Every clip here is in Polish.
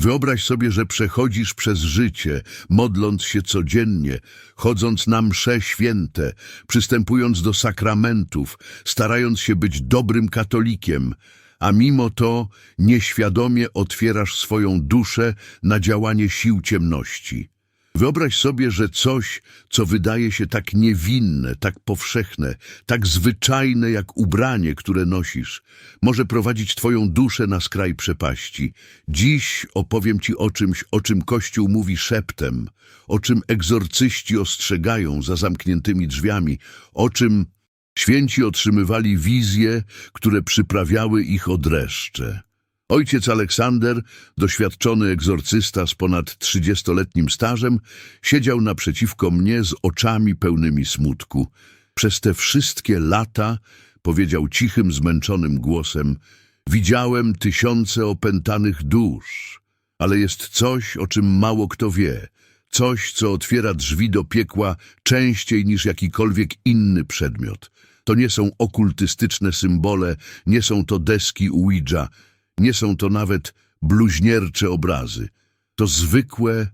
Wyobraź sobie, że przechodzisz przez życie, modląc się codziennie, chodząc na msze święte, przystępując do sakramentów, starając się być dobrym katolikiem, a mimo to nieświadomie otwierasz swoją duszę na działanie sił ciemności. Wyobraź sobie, że coś, co wydaje się tak niewinne, tak powszechne, tak zwyczajne jak ubranie, które nosisz, może prowadzić twoją duszę na skraj przepaści. Dziś opowiem ci o czymś, o czym Kościół mówi szeptem, o czym egzorcyści ostrzegają za zamkniętymi drzwiami, o czym święci otrzymywali wizje, które przyprawiały ich o dreszcze. Ojciec Aleksander, doświadczony egzorcysta z ponad trzydziestoletnim stażem, siedział naprzeciwko mnie z oczami pełnymi smutku. Przez te wszystkie lata, powiedział cichym, zmęczonym głosem, widziałem tysiące opętanych dusz, ale jest coś, o czym mało kto wie, coś, co otwiera drzwi do piekła częściej niż jakikolwiek inny przedmiot. To nie są okultystyczne symbole, nie są to deski Ouija, nie są to nawet bluźniercze obrazy. To zwykłe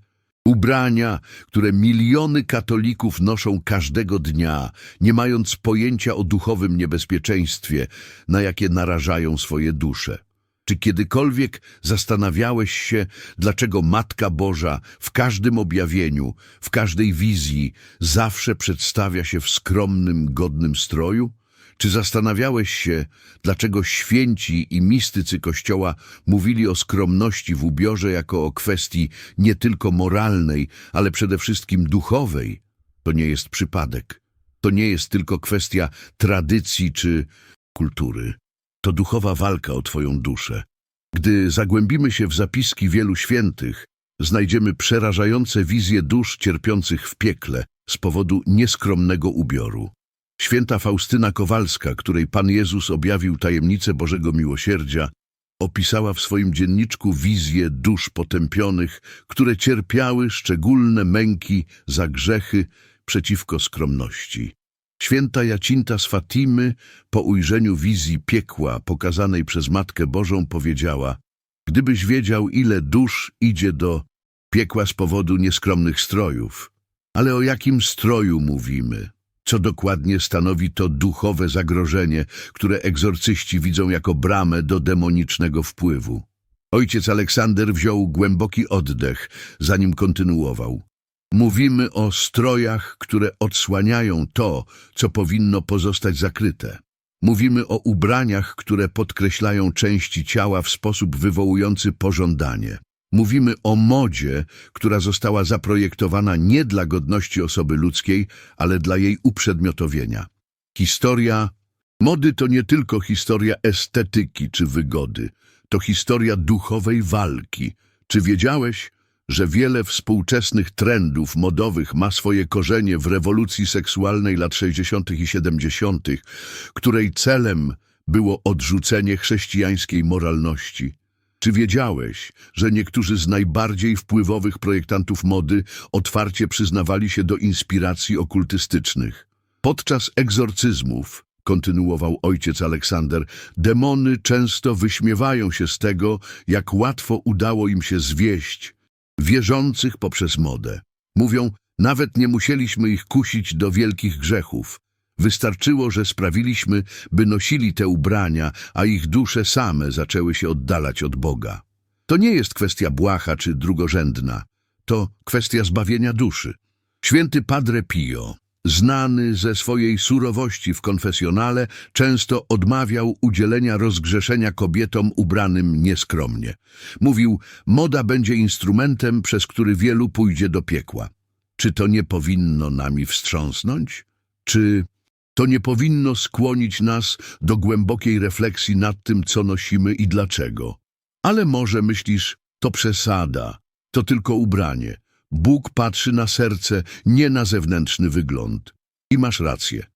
ubrania, które miliony katolików noszą każdego dnia, nie mając pojęcia o duchowym niebezpieczeństwie, na jakie narażają swoje dusze. Czy kiedykolwiek zastanawiałeś się, dlaczego Matka Boża w każdym objawieniu, w każdej wizji zawsze przedstawia się w skromnym, godnym stroju? Czy zastanawiałeś się, dlaczego święci i mistycy Kościoła mówili o skromności w ubiorze jako o kwestii nie tylko moralnej, ale przede wszystkim duchowej? To nie jest przypadek. To nie jest tylko kwestia tradycji czy kultury. To duchowa walka o Twoją duszę. Gdy zagłębimy się w zapiski wielu świętych, znajdziemy przerażające wizje dusz cierpiących w piekle z powodu nieskromnego ubioru. Święta Faustyna Kowalska, której Pan Jezus objawił tajemnicę Bożego Miłosierdzia, opisała w swoim dzienniczku wizje dusz potępionych, które cierpiały szczególne męki za grzechy przeciwko skromności. Święta Jacinta z Fatimy po ujrzeniu wizji piekła pokazanej przez Matkę Bożą powiedziała Gdybyś wiedział, ile dusz idzie do piekła z powodu nieskromnych strojów. Ale o jakim stroju mówimy? Co dokładnie stanowi to duchowe zagrożenie, które egzorcyści widzą jako bramę do demonicznego wpływu? Ojciec Aleksander wziął głęboki oddech, zanim kontynuował. Mówimy o strojach, które odsłaniają to, co powinno pozostać zakryte. Mówimy o ubraniach, które podkreślają części ciała w sposób wywołujący pożądanie. Mówimy o modzie, która została zaprojektowana nie dla godności osoby ludzkiej, ale dla jej uprzedmiotowienia. Historia mody to nie tylko historia estetyki czy wygody, to historia duchowej walki. Czy wiedziałeś, że wiele współczesnych trendów modowych ma swoje korzenie w rewolucji seksualnej lat 60. i 70., której celem było odrzucenie chrześcijańskiej moralności? Czy wiedziałeś, że niektórzy z najbardziej wpływowych projektantów mody otwarcie przyznawali się do inspiracji okultystycznych? Podczas egzorcyzmów, kontynuował ojciec Aleksander, demony często wyśmiewają się z tego, jak łatwo udało im się zwieść wierzących poprzez modę. Mówią, nawet nie musieliśmy ich kusić do wielkich grzechów. Wystarczyło, że sprawiliśmy, by nosili te ubrania, a ich dusze same zaczęły się oddalać od Boga. To nie jest kwestia błaha czy drugorzędna. To kwestia zbawienia duszy. Święty Padre Pio, znany ze swojej surowości w konfesjonale, często odmawiał udzielenia rozgrzeszenia kobietom ubranym nieskromnie. Mówił, moda będzie instrumentem, przez który wielu pójdzie do piekła. Czy to nie powinno nami wstrząsnąć? Czy to nie powinno skłonić nas do głębokiej refleksji nad tym, co nosimy i dlaczego? Ale może myślisz, to przesada, to tylko ubranie. Bóg patrzy na serce, nie na zewnętrzny wygląd. I masz rację.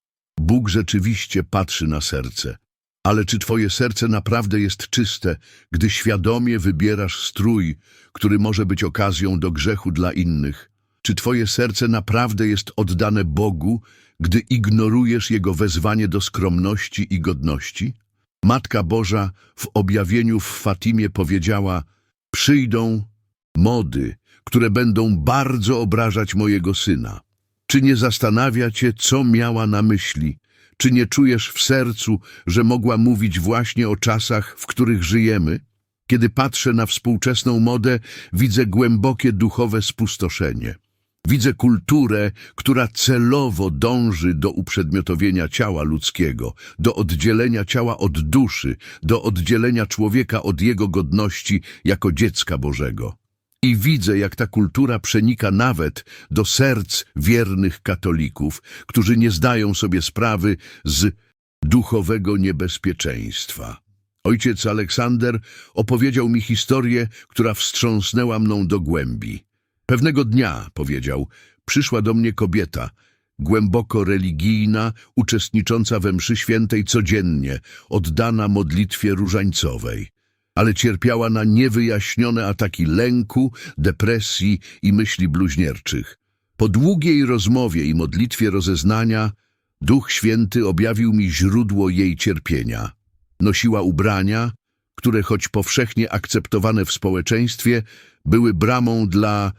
Bóg rzeczywiście patrzy na serce. Ale czy twoje serce naprawdę jest czyste, gdy świadomie wybierasz strój, który może być okazją do grzechu dla innych? Czy twoje serce naprawdę jest oddane Bogu, gdy ignorujesz Jego wezwanie do skromności i godności? Matka Boża w objawieniu w Fatimie powiedziała Przyjdą Mody, które będą bardzo obrażać mojego syna. Czy nie zastanawia cię, co miała na myśli? Czy nie czujesz w sercu, że mogła mówić właśnie o czasach, w których żyjemy? Kiedy patrzę na współczesną modę, widzę głębokie duchowe spustoszenie. Widzę kulturę, która celowo dąży do uprzedmiotowienia ciała ludzkiego, do oddzielenia ciała od duszy, do oddzielenia człowieka od jego godności jako dziecka Bożego. I widzę, jak ta kultura przenika nawet do serc wiernych katolików, którzy nie zdają sobie sprawy z duchowego niebezpieczeństwa. Ojciec Aleksander opowiedział mi historię, która wstrząsnęła mną do głębi. Pewnego dnia, powiedział, przyszła do mnie kobieta, głęboko religijna, uczestnicząca we mszy świętej codziennie, oddana modlitwie różańcowej, ale cierpiała na niewyjaśnione ataki lęku, depresji i myśli bluźnierczych. Po długiej rozmowie i modlitwie rozeznania, Duch Święty objawił mi źródło jej cierpienia. Nosiła ubrania, które choć powszechnie akceptowane w społeczeństwie, były bramą dla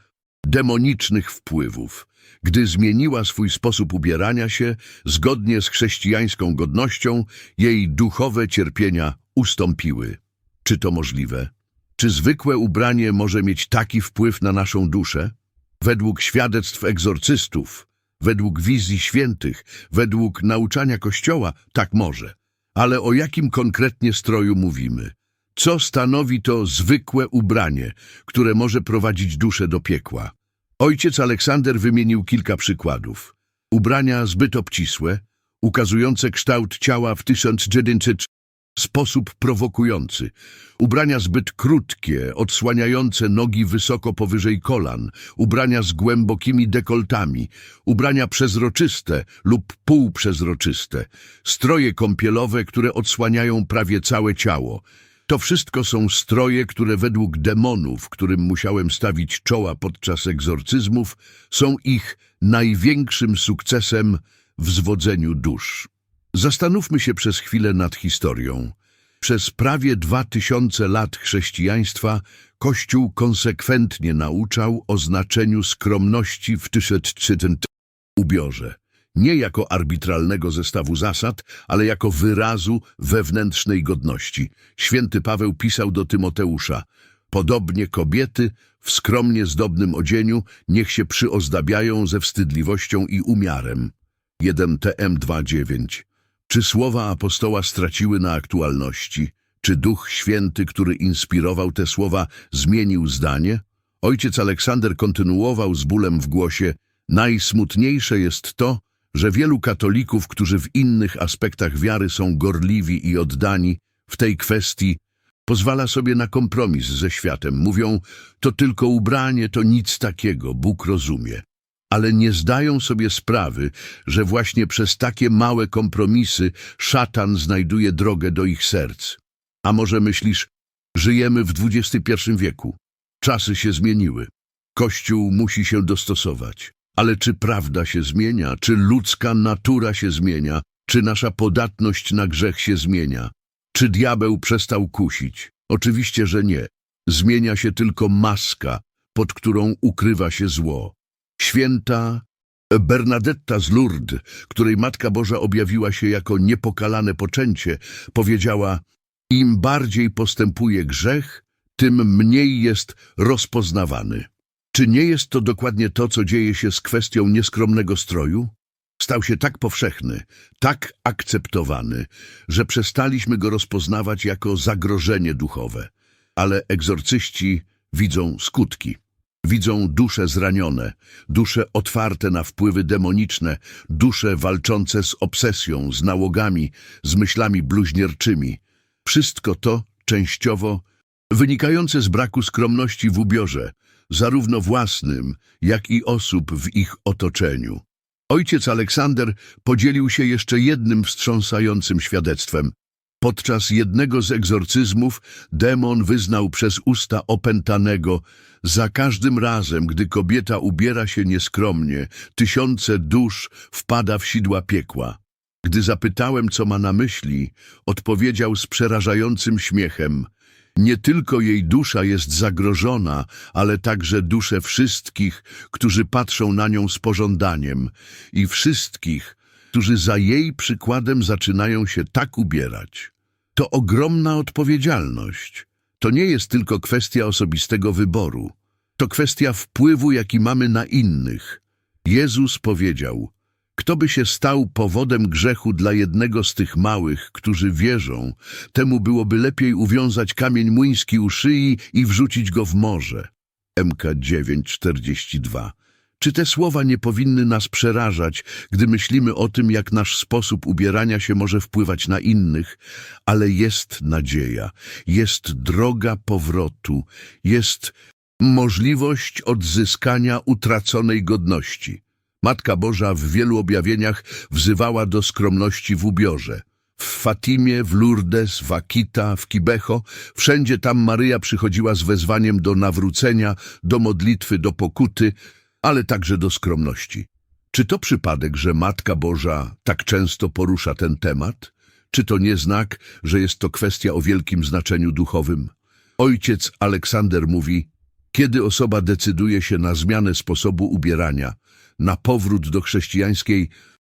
demonicznych wpływów. Gdy zmieniła swój sposób ubierania się, zgodnie z chrześcijańską godnością, jej duchowe cierpienia ustąpiły. Czy to możliwe? Czy zwykłe ubranie może mieć taki wpływ na naszą duszę? Według świadectw egzorcystów, według wizji świętych, według nauczania Kościoła, tak może. Ale o jakim konkretnie stroju mówimy? Co stanowi to zwykłe ubranie, które może prowadzić duszę do piekła? Ojciec Aleksander wymienił kilka przykładów. Ubrania zbyt obcisłe, ukazujące kształt ciała w 1900 sposób prowokujący. Ubrania zbyt krótkie, odsłaniające nogi wysoko powyżej kolan. Ubrania z głębokimi dekoltami. Ubrania przezroczyste lub półprzezroczyste. Stroje kąpielowe, które odsłaniają prawie całe ciało. To wszystko są stroje, które według demonów, którym musiałem stawić czoła podczas egzorcyzmów, są ich największym sukcesem w zwodzeniu dusz. Zastanówmy się przez chwilę nad historią. Przez prawie dwa tysiące lat chrześcijaństwa Kościół konsekwentnie nauczał o znaczeniu skromności w tysięcznym ubiorze. Nie jako arbitralnego zestawu zasad, ale jako wyrazu wewnętrznej godności. Święty Paweł pisał do Tymoteusza Podobnie kobiety w skromnie zdobnym odzieniu niech się przyozdabiają ze wstydliwością i umiarem. 1 TM 2.9 czy słowa apostoła straciły na aktualności? Czy Duch Święty, który inspirował te słowa, zmienił zdanie? Ojciec Aleksander kontynuował z bólem w głosie Najsmutniejsze jest to, że wielu katolików, którzy w innych aspektach wiary są gorliwi i oddani, w tej kwestii pozwala sobie na kompromis ze światem. Mówią, to tylko ubranie, to nic takiego, Bóg rozumie ale nie zdają sobie sprawy, że właśnie przez takie małe kompromisy szatan znajduje drogę do ich serc. A może myślisz, żyjemy w XXI wieku, czasy się zmieniły, Kościół musi się dostosować. Ale czy prawda się zmienia, czy ludzka natura się zmienia, czy nasza podatność na grzech się zmienia? Czy diabeł przestał kusić? Oczywiście, że nie. Zmienia się tylko maska, pod którą ukrywa się zło. Święta Bernadetta z Lourdes, której Matka Boża objawiła się jako niepokalane poczęcie, powiedziała Im bardziej postępuje grzech, tym mniej jest rozpoznawany. Czy nie jest to dokładnie to, co dzieje się z kwestią nieskromnego stroju? Stał się tak powszechny, tak akceptowany, że przestaliśmy go rozpoznawać jako zagrożenie duchowe. Ale egzorcyści widzą skutki. Widzą dusze zranione, dusze otwarte na wpływy demoniczne, dusze walczące z obsesją, z nałogami, z myślami bluźnierczymi. Wszystko to częściowo wynikające z braku skromności w ubiorze, zarówno własnym, jak i osób w ich otoczeniu. Ojciec Aleksander podzielił się jeszcze jednym wstrząsającym świadectwem. Podczas jednego z egzorcyzmów demon wyznał przez usta opętanego za każdym razem, gdy kobieta ubiera się nieskromnie, tysiące dusz wpada w sidła piekła. Gdy zapytałem, co ma na myśli, odpowiedział z przerażającym śmiechem Nie tylko jej dusza jest zagrożona, ale także dusze wszystkich, którzy patrzą na nią z pożądaniem i wszystkich, którzy za jej przykładem zaczynają się tak ubierać. To ogromna odpowiedzialność. To nie jest tylko kwestia osobistego wyboru. To kwestia wpływu, jaki mamy na innych. Jezus powiedział, kto by się stał powodem grzechu dla jednego z tych małych, którzy wierzą, temu byłoby lepiej uwiązać kamień młyński u szyi i wrzucić go w morze. MK 942 Czy te słowa nie powinny nas przerażać, gdy myślimy o tym, jak nasz sposób ubierania się może wpływać na innych? Ale jest nadzieja, jest droga powrotu, jest możliwość odzyskania utraconej godności. Matka Boża w wielu objawieniach wzywała do skromności w ubiorze. W Fatimie, w Lourdes, w Akita, w Kibeho, wszędzie tam Maryja przychodziła z wezwaniem do nawrócenia, do modlitwy, do pokuty, ale także do skromności. Czy to przypadek, że Matka Boża tak często porusza ten temat? Czy to nie znak, że jest to kwestia o wielkim znaczeniu duchowym? Ojciec Aleksander mówi, kiedy osoba decyduje się na zmianę sposobu ubierania, na powrót do chrześcijańskiej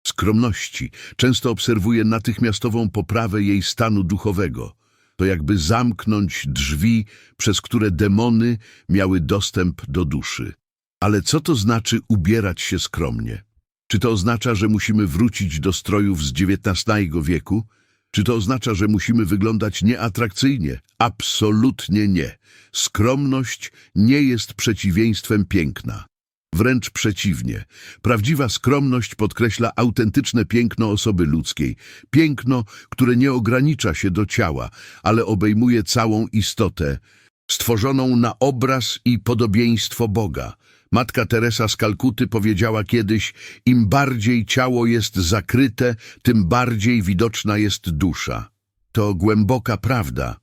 skromności, często obserwuje natychmiastową poprawę jej stanu duchowego. To jakby zamknąć drzwi, przez które demony miały dostęp do duszy. Ale co to znaczy ubierać się skromnie? Czy to oznacza, że musimy wrócić do strojów z XIX wieku? Czy to oznacza, że musimy wyglądać nieatrakcyjnie? Absolutnie nie. Skromność nie jest przeciwieństwem piękna. Wręcz przeciwnie. Prawdziwa skromność podkreśla autentyczne piękno osoby ludzkiej. Piękno, które nie ogranicza się do ciała, ale obejmuje całą istotę, stworzoną na obraz i podobieństwo Boga. Matka Teresa z Kalkuty powiedziała kiedyś, im bardziej ciało jest zakryte, tym bardziej widoczna jest dusza. To głęboka prawda.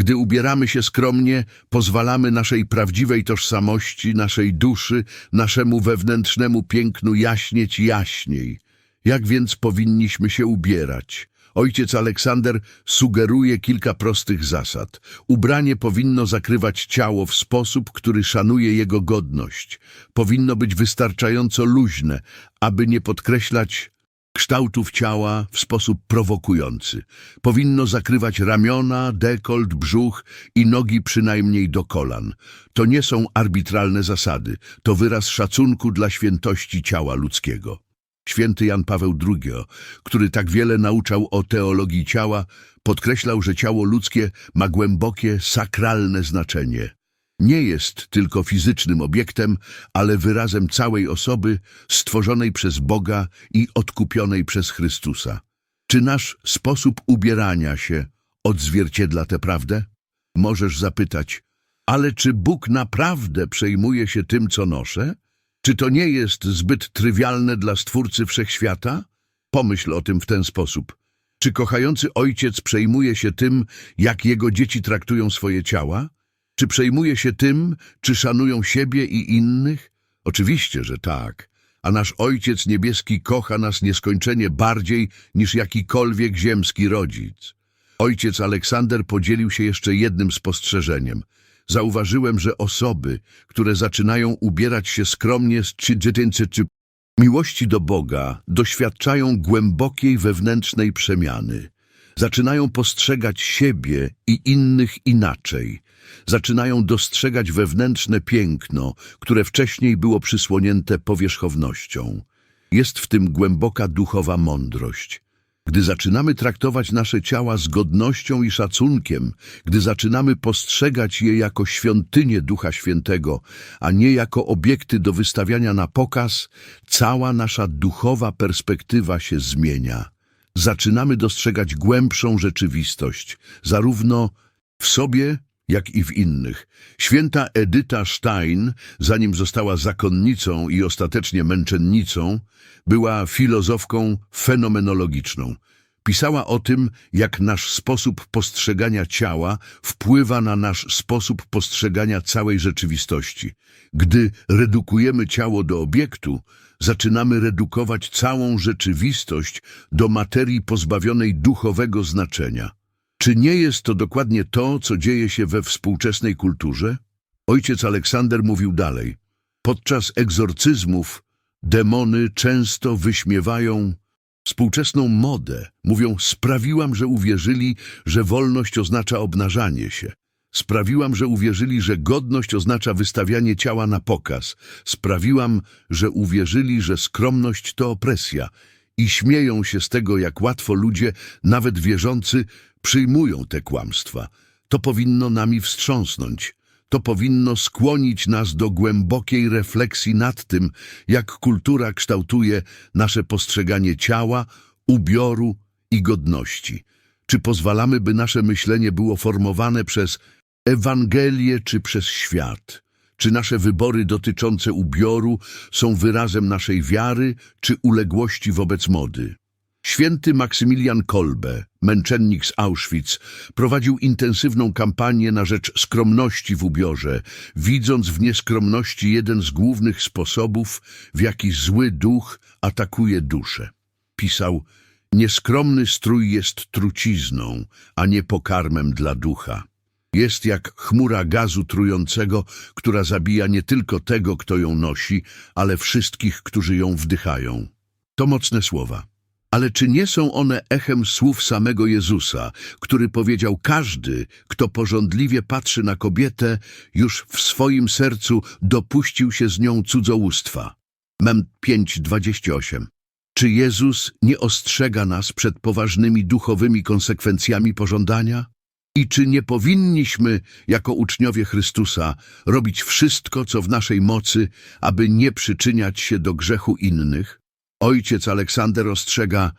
Gdy ubieramy się skromnie, pozwalamy naszej prawdziwej tożsamości, naszej duszy, naszemu wewnętrznemu pięknu jaśnieć jaśniej. Jak więc powinniśmy się ubierać? Ojciec Aleksander sugeruje kilka prostych zasad. Ubranie powinno zakrywać ciało w sposób, który szanuje jego godność. Powinno być wystarczająco luźne, aby nie podkreślać kształtów ciała w sposób prowokujący. Powinno zakrywać ramiona, dekolt, brzuch i nogi przynajmniej do kolan. To nie są arbitralne zasady, to wyraz szacunku dla świętości ciała ludzkiego. Święty Jan Paweł II, który tak wiele nauczał o teologii ciała, podkreślał, że ciało ludzkie ma głębokie, sakralne znaczenie. Nie jest tylko fizycznym obiektem, ale wyrazem całej osoby stworzonej przez Boga i odkupionej przez Chrystusa. Czy nasz sposób ubierania się odzwierciedla tę prawdę? Możesz zapytać, ale czy Bóg naprawdę przejmuje się tym, co noszę? Czy to nie jest zbyt trywialne dla Stwórcy Wszechświata? Pomyśl o tym w ten sposób. Czy kochający ojciec przejmuje się tym, jak jego dzieci traktują swoje ciała? Czy przejmuje się tym, czy szanują siebie i innych? Oczywiście, że tak. A nasz Ojciec Niebieski kocha nas nieskończenie bardziej niż jakikolwiek ziemski rodzic. Ojciec Aleksander podzielił się jeszcze jednym spostrzeżeniem. Zauważyłem, że osoby, które zaczynają ubierać się skromnie z czy miłości do Boga, doświadczają głębokiej wewnętrznej przemiany. Zaczynają postrzegać siebie i innych inaczej. Zaczynają dostrzegać wewnętrzne piękno, które wcześniej było przysłonięte powierzchownością. Jest w tym głęboka duchowa mądrość. Gdy zaczynamy traktować nasze ciała z godnością i szacunkiem, gdy zaczynamy postrzegać je jako świątynię Ducha Świętego, a nie jako obiekty do wystawiania na pokaz, cała nasza duchowa perspektywa się zmienia. Zaczynamy dostrzegać głębszą rzeczywistość, zarówno w sobie, jak i w innych. Święta Edyta Stein, zanim została zakonnicą i ostatecznie męczennicą, była filozofką fenomenologiczną. Pisała o tym, jak nasz sposób postrzegania ciała wpływa na nasz sposób postrzegania całej rzeczywistości. Gdy redukujemy ciało do obiektu, zaczynamy redukować całą rzeczywistość do materii pozbawionej duchowego znaczenia. Czy nie jest to dokładnie to, co dzieje się we współczesnej kulturze? Ojciec Aleksander mówił dalej. Podczas egzorcyzmów demony często wyśmiewają współczesną modę. Mówią, sprawiłam, że uwierzyli, że wolność oznacza obnażanie się. Sprawiłam, że uwierzyli, że godność oznacza wystawianie ciała na pokaz. Sprawiłam, że uwierzyli, że skromność to opresja. I śmieją się z tego, jak łatwo ludzie, nawet wierzący, przyjmują te kłamstwa. To powinno nami wstrząsnąć. To powinno skłonić nas do głębokiej refleksji nad tym, jak kultura kształtuje nasze postrzeganie ciała, ubioru i godności. Czy pozwalamy, by nasze myślenie było formowane przez Ewangelię czy przez świat? Czy nasze wybory dotyczące ubioru są wyrazem naszej wiary czy uległości wobec mody? Święty Maksymilian Kolbe, męczennik z Auschwitz, prowadził intensywną kampanię na rzecz skromności w ubiorze, widząc w nieskromności jeden z głównych sposobów, w jaki zły duch atakuje duszę. Pisał, nieskromny strój jest trucizną, a nie pokarmem dla ducha. Jest jak chmura gazu trującego, która zabija nie tylko tego, kto ją nosi, ale wszystkich, którzy ją wdychają. To mocne słowa. Ale czy nie są one echem słów samego Jezusa, który powiedział każdy, kto porządliwie patrzy na kobietę, już w swoim sercu dopuścił się z nią cudzołóstwa. Mem 5:28. Czy Jezus nie ostrzega nas przed poważnymi duchowymi konsekwencjami pożądania? I czy nie powinniśmy, jako uczniowie Chrystusa, robić wszystko, co w naszej mocy, aby nie przyczyniać się do grzechu innych? Ojciec Aleksander ostrzega,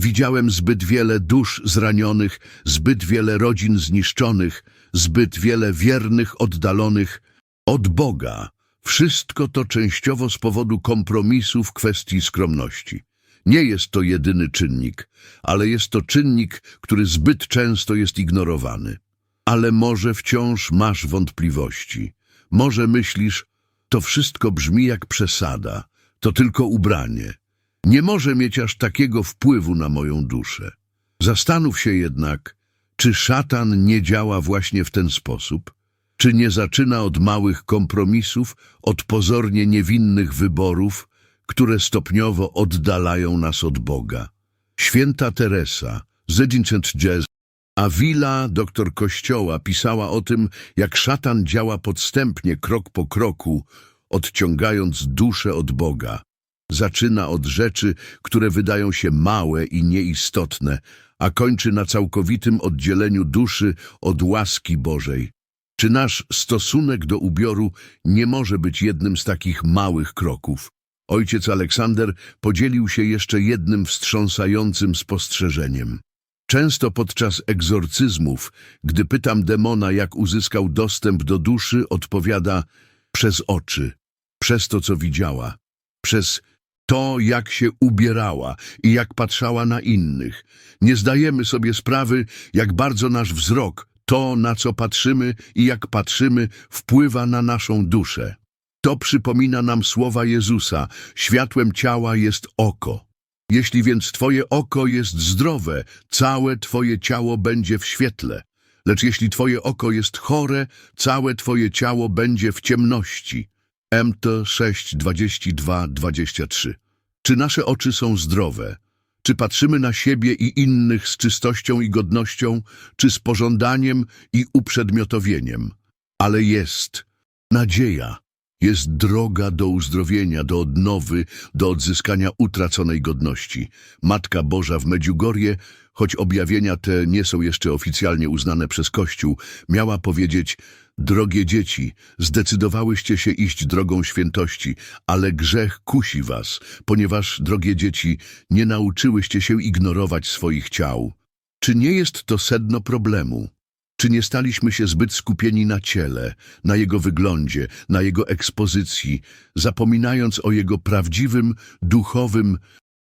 widziałem zbyt wiele dusz zranionych, zbyt wiele rodzin zniszczonych, zbyt wiele wiernych oddalonych od Boga. Wszystko to częściowo z powodu kompromisu w kwestii skromności. Nie jest to jedyny czynnik, ale jest to czynnik, który zbyt często jest ignorowany. Ale może wciąż masz wątpliwości. Może myślisz, to wszystko brzmi jak przesada, to tylko ubranie. Nie może mieć aż takiego wpływu na moją duszę. Zastanów się jednak, czy szatan nie działa właśnie w ten sposób? Czy nie zaczyna od małych kompromisów, od pozornie niewinnych wyborów, które stopniowo oddalają nas od Boga? Święta Teresa, Zedinczent Jazz, Avila, doktor Kościoła, pisała o tym, jak szatan działa podstępnie, krok po kroku, odciągając duszę od Boga. Zaczyna od rzeczy, które wydają się małe i nieistotne, a kończy na całkowitym oddzieleniu duszy od łaski Bożej. Czy nasz stosunek do ubioru nie może być jednym z takich małych kroków? Ojciec Aleksander podzielił się jeszcze jednym wstrząsającym spostrzeżeniem. Często podczas egzorcyzmów, gdy pytam demona, jak uzyskał dostęp do duszy, odpowiada przez oczy, przez to, co widziała, przez to, jak się ubierała i jak patrzała na innych. Nie zdajemy sobie sprawy, jak bardzo nasz wzrok, to, na co patrzymy i jak patrzymy, wpływa na naszą duszę. To przypomina nam słowa Jezusa, światłem ciała jest oko. Jeśli więc Twoje oko jest zdrowe, całe Twoje ciało będzie w świetle. Lecz jeśli Twoje oko jest chore, całe Twoje ciało będzie w ciemności. MT 6, 22, 23. Czy nasze oczy są zdrowe? Czy patrzymy na siebie i innych z czystością i godnością, czy z pożądaniem i uprzedmiotowieniem? Ale jest nadzieja. Jest droga do uzdrowienia, do odnowy, do odzyskania utraconej godności. Matka Boża w Medjugorje, choć objawienia te nie są jeszcze oficjalnie uznane przez Kościół, miała powiedzieć Drogie dzieci, zdecydowałyście się iść drogą świętości, ale grzech kusi was, ponieważ, drogie dzieci, nie nauczyłyście się ignorować swoich ciał. Czy nie jest to sedno problemu? Czy nie staliśmy się zbyt skupieni na ciele, na jego wyglądzie, na jego ekspozycji, zapominając o jego prawdziwym, duchowym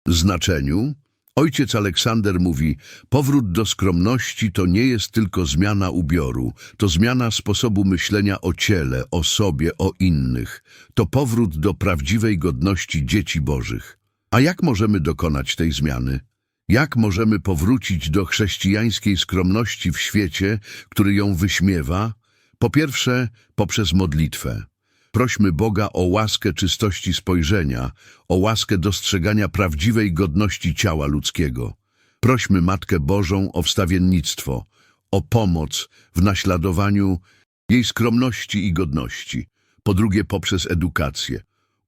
znaczeniu? Ojciec Aleksander mówi, powrót do skromności to nie jest tylko zmiana ubioru, to zmiana sposobu myślenia o ciele, o sobie, o innych. To powrót do prawdziwej godności dzieci bożych. A jak możemy dokonać tej zmiany? Jak możemy powrócić do chrześcijańskiej skromności w świecie, który ją wyśmiewa? Po pierwsze, poprzez modlitwę. Prośmy Boga o łaskę czystości spojrzenia, o łaskę dostrzegania prawdziwej godności ciała ludzkiego. Prośmy Matkę Bożą o wstawiennictwo, o pomoc w naśladowaniu jej skromności i godności. Po drugie, poprzez edukację.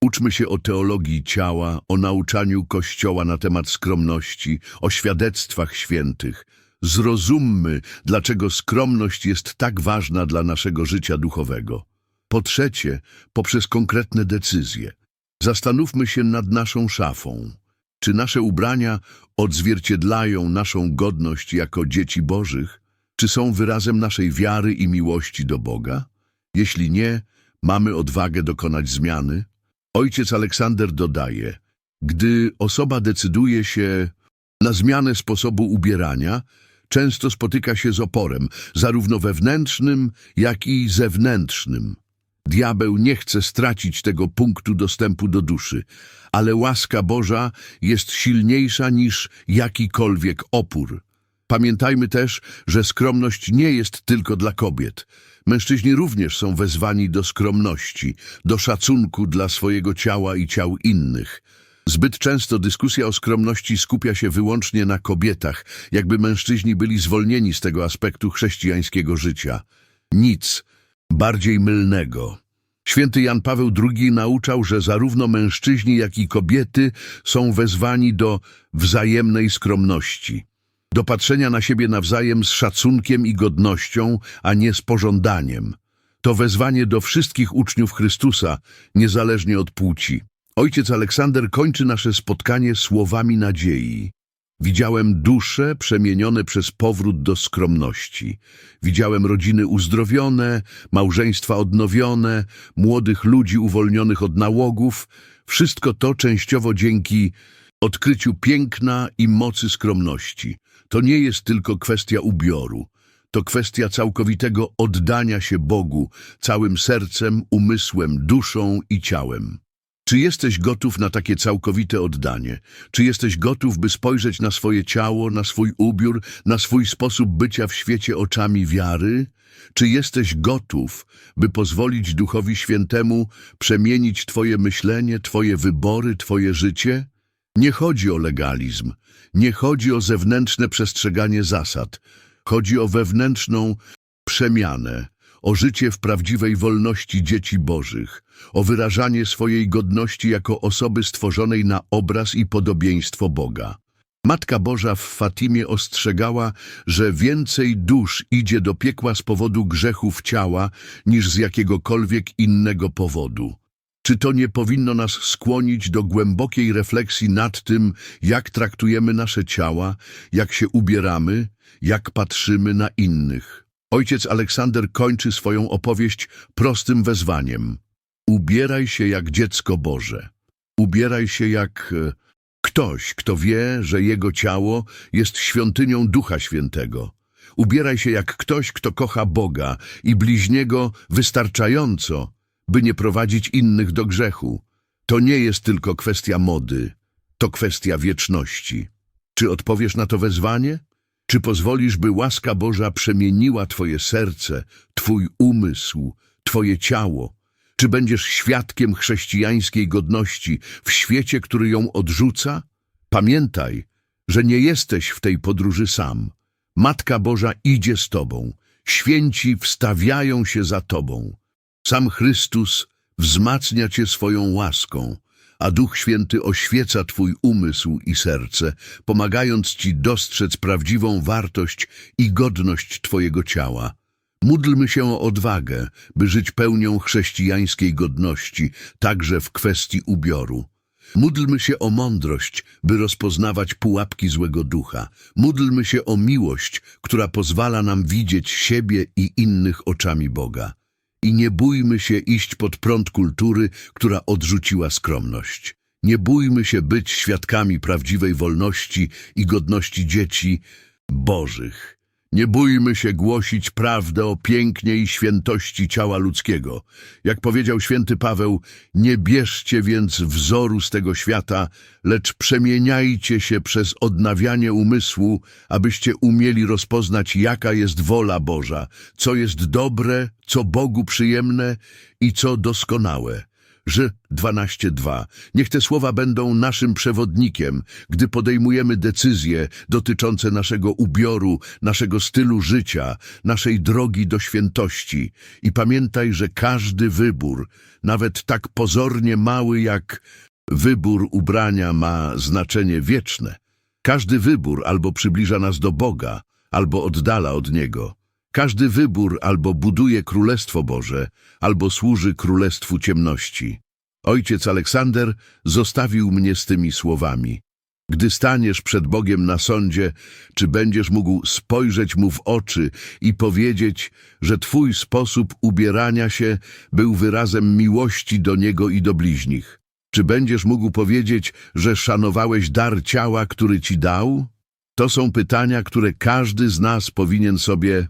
Uczmy się o teologii ciała, o nauczaniu Kościoła na temat skromności, o świadectwach świętych. Zrozummy, dlaczego skromność jest tak ważna dla naszego życia duchowego. Po trzecie, poprzez konkretne decyzje. Zastanówmy się nad naszą szafą. Czy nasze ubrania odzwierciedlają naszą godność jako dzieci Bożych? Czy są wyrazem naszej wiary i miłości do Boga? Jeśli nie, mamy odwagę dokonać zmiany? Ojciec Aleksander dodaje, gdy osoba decyduje się na zmianę sposobu ubierania, często spotyka się z oporem, zarówno wewnętrznym, jak i zewnętrznym. Diabeł nie chce stracić tego punktu dostępu do duszy, ale łaska Boża jest silniejsza niż jakikolwiek opór. Pamiętajmy też, że skromność nie jest tylko dla kobiet. Mężczyźni również są wezwani do skromności, do szacunku dla swojego ciała i ciał innych. Zbyt często dyskusja o skromności skupia się wyłącznie na kobietach, jakby mężczyźni byli zwolnieni z tego aspektu chrześcijańskiego życia. Nic bardziej mylnego. Święty Jan Paweł II nauczał, że zarówno mężczyźni, jak i kobiety są wezwani do wzajemnej skromności, do patrzenia na siebie nawzajem z szacunkiem i godnością, a nie z pożądaniem. To wezwanie do wszystkich uczniów Chrystusa, niezależnie od płci. Ojciec Aleksander kończy nasze spotkanie słowami nadziei. Widziałem dusze przemienione przez powrót do skromności. Widziałem rodziny uzdrowione, małżeństwa odnowione, młodych ludzi uwolnionych od nałogów. Wszystko to częściowo dzięki odkryciu piękna i mocy skromności. To nie jest tylko kwestia ubioru. To kwestia całkowitego oddania się Bogu całym sercem, umysłem, duszą i ciałem. Czy jesteś gotów na takie całkowite oddanie? Czy jesteś gotów, by spojrzeć na swoje ciało, na swój ubiór, na swój sposób bycia w świecie oczami wiary? Czy jesteś gotów, by pozwolić Duchowi Świętemu przemienić Twoje myślenie, Twoje wybory, Twoje życie? Nie chodzi o legalizm, nie chodzi o zewnętrzne przestrzeganie zasad. Chodzi o wewnętrzną przemianę, o życie w prawdziwej wolności dzieci Bożych, o wyrażanie swojej godności jako osoby stworzonej na obraz i podobieństwo Boga. Matka Boża w Fatimie ostrzegała, że więcej dusz idzie do piekła z powodu grzechów ciała niż z jakiegokolwiek innego powodu. Czy to nie powinno nas skłonić do głębokiej refleksji nad tym, jak traktujemy nasze ciała, jak się ubieramy, jak patrzymy na innych? Ojciec Aleksander kończy swoją opowieść prostym wezwaniem. Ubieraj się jak dziecko Boże. Ubieraj się jak e, ktoś, kto wie, że jego ciało jest świątynią Ducha Świętego. Ubieraj się jak ktoś, kto kocha Boga i bliźniego wystarczająco, by nie prowadzić innych do grzechu. To nie jest tylko kwestia mody, to kwestia wieczności. Czy odpowiesz na to wezwanie? Czy pozwolisz, by łaska Boża przemieniła Twoje serce, Twój umysł, Twoje ciało? Czy będziesz świadkiem chrześcijańskiej godności w świecie, który ją odrzuca? Pamiętaj, że nie jesteś w tej podróży sam. Matka Boża idzie z Tobą. Święci wstawiają się za Tobą. Sam Chrystus wzmacnia Cię swoją łaską, a Duch Święty oświeca Twój umysł i serce, pomagając Ci dostrzec prawdziwą wartość i godność Twojego ciała. Módlmy się o odwagę, by żyć pełnią chrześcijańskiej godności, także w kwestii ubioru. Módlmy się o mądrość, by rozpoznawać pułapki złego ducha. Módlmy się o miłość, która pozwala nam widzieć siebie i innych oczami Boga. I nie bójmy się iść pod prąd kultury, która odrzuciła skromność. Nie bójmy się być świadkami prawdziwej wolności i godności dzieci Bożych. Nie bójmy się głosić prawdę o pięknie i świętości ciała ludzkiego. Jak powiedział święty Paweł, nie bierzcie więc wzoru z tego świata, lecz przemieniajcie się przez odnawianie umysłu, abyście umieli rozpoznać, jaka jest wola Boża, co jest dobre, co Bogu przyjemne i co doskonałe. Ż 12.2. Niech te słowa będą naszym przewodnikiem, gdy podejmujemy decyzje dotyczące naszego ubioru, naszego stylu życia, naszej drogi do świętości. I pamiętaj, że każdy wybór, nawet tak pozornie mały jak wybór ubrania, ma znaczenie wieczne. Każdy wybór albo przybliża nas do Boga, albo oddala od Niego. Każdy wybór albo buduje Królestwo Boże, albo służy Królestwu Ciemności. Ojciec Aleksander zostawił mnie z tymi słowami. Gdy staniesz przed Bogiem na sądzie, czy będziesz mógł spojrzeć Mu w oczy i powiedzieć, że Twój sposób ubierania się był wyrazem miłości do Niego i do bliźnich? Czy będziesz mógł powiedzieć, że szanowałeś dar ciała, który Ci dał? To są pytania, które każdy z nas powinien sobie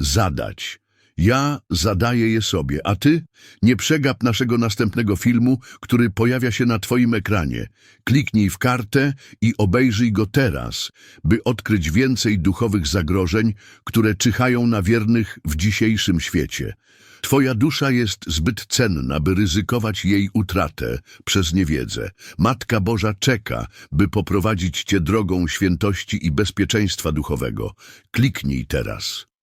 zadać. Ja zadaję je sobie, a ty nie przegap naszego następnego filmu, który pojawia się na twoim ekranie. Kliknij w kartę i obejrzyj go teraz, by odkryć więcej duchowych zagrożeń, które czyhają na wiernych w dzisiejszym świecie. Twoja dusza jest zbyt cenna, by ryzykować jej utratę przez niewiedzę. Matka Boża czeka, by poprowadzić cię drogą świętości i bezpieczeństwa duchowego. Kliknij teraz.